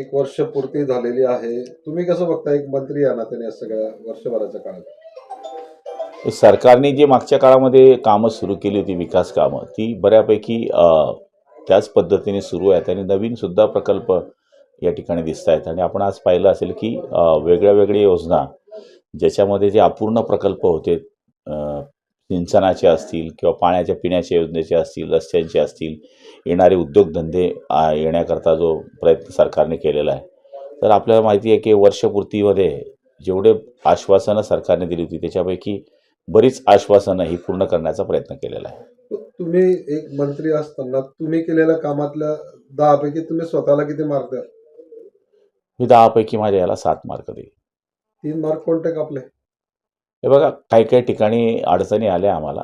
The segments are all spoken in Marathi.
एक वर्ष पूर्ती झालेली आहे. तुम्ही कसं बघता एक मंत्री या नात्याने सगळ्या वर्षभराच्या काळात. सरकारने जे मागच्या काळामध्ये कामं सुरू केली होती विकास कामं ती बऱ्यापैकी त्याच पद्धतीने सुरू आहेत आणि नवीनसुद्धा प्रकल्प या ठिकाणी दिसत आहेत. आणि आपण आज पाहिलं असेल की वेगळ्या वेगळ्या योजना ज्याच्यामध्ये जे अपूर्ण प्रकल्प होते सिंचनाचे असतील किंवा पाण्याच्या पिण्याच्या योजनेचे असतील रस्त्यांचे असतील येणारे उद्योगधंदे येण्याकरता जो प्रयत्न सरकारने केलेला आहे. तर आपल्याला माहिती आहे की वर्षपूर्तीमध्ये जेवढे आश्वासनं सरकारने दिली होती त्याच्यापैकी बरीच आश्वासनं ही पूर्ण करण्याचा प्रयत्न केलेला आहे. तुम्ही एक मंत्री असताना तुम्ही केलेल्या कामातल्या दहा पैकी तुम्ही स्वतःला किती मार्क द्या मी दहापैकी माझ्या याला सात मार्क देईल. तीन मार्क कोणते कापले? हे बघा काही काही ठिकाणी अडचणी आल्या आम्हाला.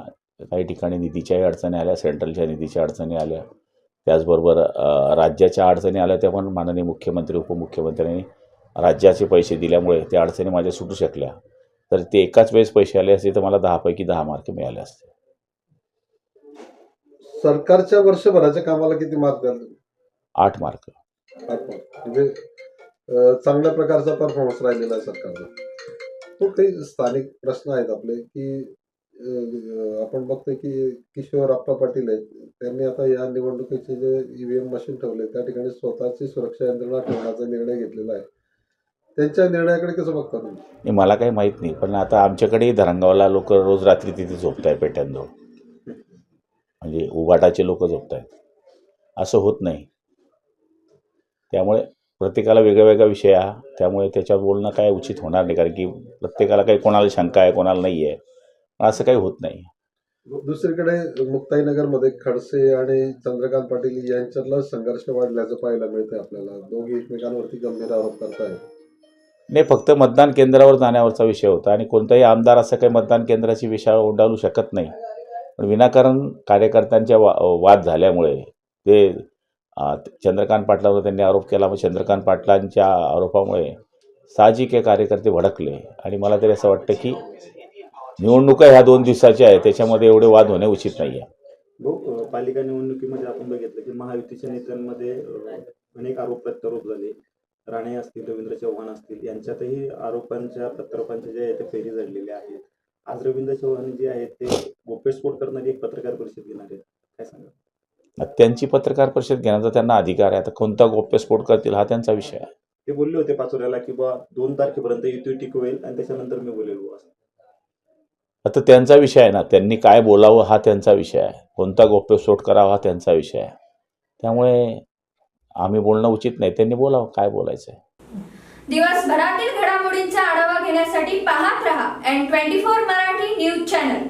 काही ठिकाणी निधीच्याही अडचणी आल्या सेंट्रलच्या निधीच्या अडचणी आल्या. त्याचबरोबर राज्याच्या अडचणी आल्या त्या पण माननीय मुख्यमंत्री उपमुख्यमंत्र्यांनी राज्याचे पैसे दिल्यामुळे त्या अडचणी माझ्या सुटू शकल्या. तर ते एकाच वेळेस पैसे आले असते तर मला दहापैकी दहा मार्क मिळाले असते. सरकारच्या वर्षभराच्या कामाला किती मार्क द्याल तुम्ही? आठ मार्क. म्हणजे चांगल्या प्रकारचा परफॉर्मन्स राहिलेला आहे सरकारचा. तो काही स्थानिक प्रश्न आहेत आपले की अं, आपण बघतोय की किशोर आप्पा पाटील आहेत. त्यांनी आता या निवडणुकीचे जे ईव्हीएम मशीन ठेवले त्या ठिकाणी स्वतःची सुरक्षा यंत्रणा ठेवण्याचा निर्णय घेतलेला आहे. त्यांच्या निर्णयाकडे कसं बघता तुम्ही? नाही मला काही माहीत नाही पण आता आमच्याकडेही धरणगावला लोक रोज रात्री तिथे झोपत आहे पेट्यांजवळ. म्हणजे उबाटाचे लोक झोपत आहेत असं होत नाही. त्यामुळे प्रत्येकाला वेगळा वेगळा विषय हा त्यामुळे त्याच्यावर बोलणं काय उचित होणार नाही. कारण की प्रत्येकाला काही कोणाला शंका आहे कोणाला नाही आहे. असं काही होत नाही. दुसरीकडे मुक्ताईनगरमध्ये खडसे आणि चंद्रकांत पाटील यांच्यातला संघर्ष वाढल्याचं पाहायला मिळतंय आपल्याला. दोघे एकमेकांवरती गंभीर आरोप करतायत. नाही फक्त मतदान केंद्रावर जाण्यावरचा विषय होता आणि कोणताही आमदार असं काही मतदान केंद्राची विषय ओढावू शकत नाही. पण विनाकारण कार्यकर्त्यांच्या वा वाद झाल्यामुळे ते चंद्रकांत पाटलावर त्यांनी आरोप केला. मग चंद्रकांत पाटलांच्या आरोपामुळे साहजिक हे कार्यकर्ते भडकले. आणि मला तरी असं वाटतं की निवडणुका ह्या दोन दिवसाच्या आहेत. त्याच्यामध्ये एवढे वाद होणे उचित नाही आहे भाऊ पालिका निवडणुकीमध्ये आपण बघितलं की महायुतीच्या नेत्यांमध्ये अनेक आरोप प्रत्यारोप झाले. राणे असतील रवींद्र चव्हाण असतील यांच्यातही आरोपांच्या प्रत्यारोपांच्या जे आहे ते फेरी झालेल्या आहेत. आज रवींद्र चव्हाण जे आहेत ते गोप्यस्फोट करणारी एक पत्रकार परिषद घेणार आहेत. काय सांगा त्यांची पत्रकार परिषद घेण्याचा त्यांना अधिकार आहे. आता कोणता गोप्यस्फोट करतील हा त्यांचा विषय आहे. ते बोलले होते पाचोऱ्याला की बा दोन तारखेपर्यंत युती टिकवेल आणि त्याच्यानंतर मी बोलेल आता त्यांचा विषय आहे ना. त्यांनी काय बोलावं हा त्यांचा विषय आहे. कोणता गोप्यस्फोट करावा हा त्यांचा विषय आहे. त्यामुळे आम्ही बोलणं उचित नाही. त्यांनी बोलावं. काय बोलायचं आहे? दिवसभरातील घडामोडींचा आढावा घेण्यासाठी पाहत रहा N twenty four Marathi news channel.